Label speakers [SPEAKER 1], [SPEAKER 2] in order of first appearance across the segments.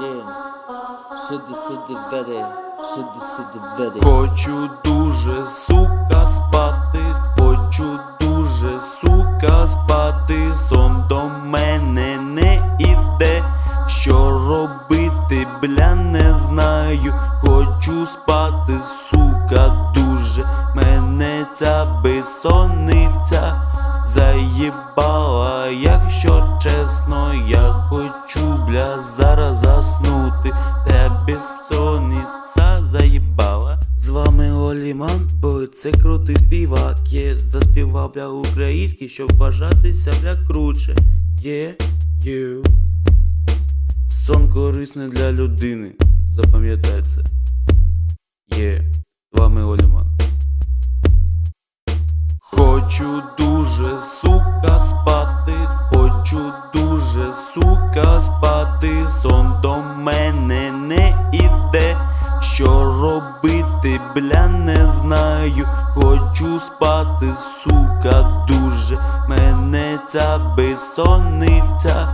[SPEAKER 1] блін. Сюди, сюди, веде, сюди, сюди, веде.
[SPEAKER 2] Хочу дуже, сука, спати, хочу дуже, сука, спати, сон до мене не іде. Що робити, бля, не знаю. Хочу спати, сука, дуже. Мене ця безсонниця заїбала, якщо чесно, я хочу, бля, зараз заснути. Та безсонниця заїбала. З вами Оліман, бо це крутий співак. Є заспівав бля український, щоб вважатися бля круче. Є, ю. Сон корисний для людини. Запам'ятай це. Є. З вами Оліман. Хочу дуже, дуже, сука, спати, сон до мене не іде. Що робити, бля, не знаю. Хочу спати, сука, дуже. Мене ця безсонниця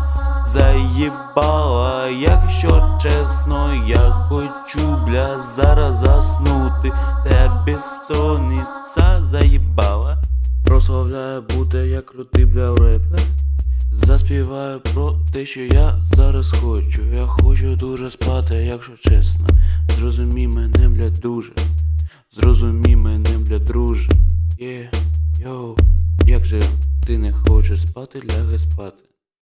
[SPEAKER 2] заїбала, якщо чесно, я хочу, бля, зараз заснути. Та безсонниця заїбала. Прославляю бути як крутий бля репер. Заспіваю про те, що я зараз хочу. Я хочу дуже спати, якщо чесно. Зрозумій мене, бля, дуже. Зрозумій мене, бля, друже. Є, йоу, як же ти не хочеш спати, лягай спати.